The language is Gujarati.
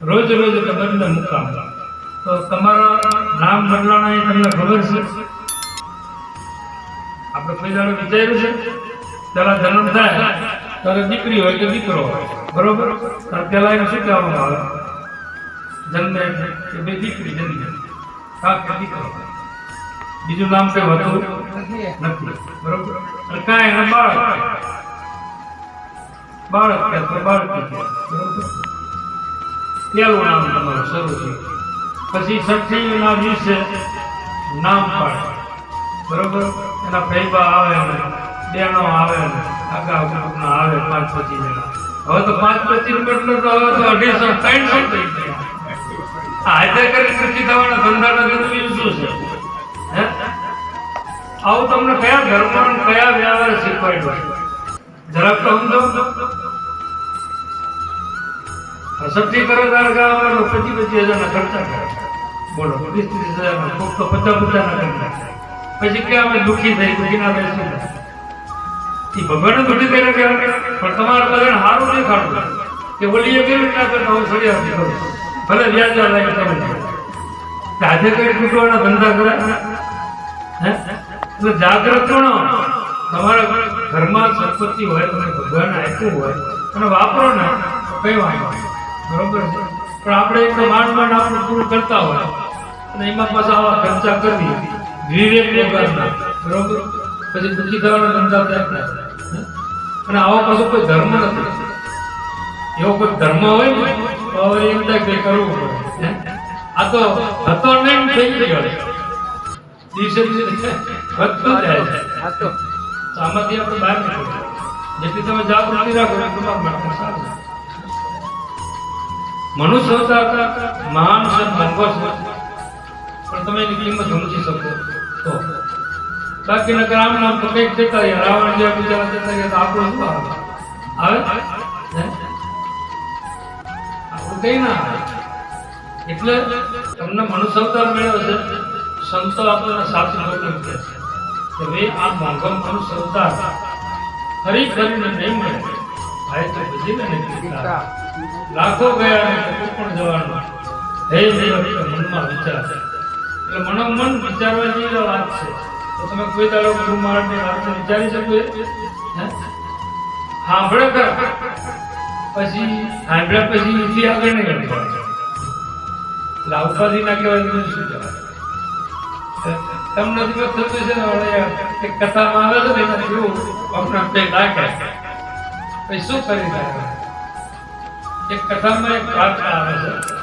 રોજ રોજ બદલે મુકામ તો તમારા નામ બદલાણા એ તમને ખબર છે? આપણે કોઈ દાડો વિચાર્યું છે? પેલા જન્મ થાય, ત્યારે દીકરી હોય કે દીકરો હોય. બરોબર? ત્યારે પેલા એમ શું કહેવામાં આવે? જન્મે કે બે દીકરી જન્મે. હા દીકરો. બીજું નામ કઈ હતું? નથી. બરોબર? કાંઈ બાળક. બાળક બાળકી બરોબર? પેલું નામ તમારું શરૂ છે પછી છઠ્ઠી દિવસે નામ પાડે. બરોબર? એના ફૈબા આવે ને બેનો આવે ને આગા ગ્રુપના આવે પાંચ પચીસ જણા. હવે તો પાંચ પચીસ એટલે તો હવે તો અઢીસો ત્રણસો થઈ ગયા. આજે કરી સુખી થવાના ધંધાના જન્મી શું છે? હે? આવું તમને કયા ધર્મ કયા વ્યવહાર શીખવાડ્યું? જરાક તો સમજો સબ્જી કરો ગાવાનો પચી પચીસ હજારના ખર્ચા કરે. બોલો ત્રીસ ત્રીસ હજારમાં કોક તો પચાસ પચાસના ખર્ચા પછી કે અમે દુઃખી થઈ પછી ના બેસી એ ભગવાન દુઃખી થઈને કે પણ તમારે બધાને સારું નહીં ખાડું કે ઓલીએ કેવી ના કરતા હું સળિયા કરું ભલે વ્યાજ લાગે તમે આજે કઈ કુટવાના ધંધા કરે હે? એટલે જાગ્રત ગણો તમારા ઘરમાં સંપત્તિ હોય, તમે ભગવાન આપ્યું હોય, અને વાપરો ને, કઈ વાંધો. બરોબર છે? પણ આપણે એક માંડ માંડ આપણે પૂરું કરતા હોય. અને એમાં પાછા આવા ખર્ચા કરવી. વિવેક વગરના. બરોબર? પછી દુઃખી થવાના ધંધા થાય અને આવો પાછો કોઈ ધર્મ નથી. એવો કોઈ ધર્મ હોય ને, તો હવે એમ થાય કે કરવું પડે. આ તો હતો નહીં થઈ ગયો દિવસે દિવસે વધતું જાય છે. આમાંથી આપણે બહાર નીકળવું જેટલી તમે જાગૃતિ રાખો એટલું તમારા સારું. મનુષ્ય હતા મહાન સંત છે. પણ તમે એની કિંમત સમજી શકો. તો બાકી નગર આમ નામ તો કંઈક જતા રહ્યા રાવણ જેવા બીજા જતા રહ્યા તો આપણું શું આવે? આવે? આપણું કઈ ના આવે. એટલે તમને મનુષ્ય અવતાર મળ્યો છે, સંતો આપણને સાચું બોલ્યું કે છે. કે ભાઈ, આ મોંઘો મનુષ્ય અવતાર ફરી ખરીને નહીં મળે. ભાઈ, તો ભજીને નહીં. લાખો ગયા અને જેવી વાત છે. તમે કોઈ દાડો ગુરુ મહારાજની વાત વિચારી શકો સાંભળે પછી સાંભળ્યા પછી એથી આગળ નહીં વધવાનું એટલે ના કહેવાય શું કહેવાય? તમને દિવસ થતું છે ને કથામાં આવે છે ને કેવું આપણા બે નાખે પછી શું કરી નાખે એક કથામાં એક વાત આવે છે.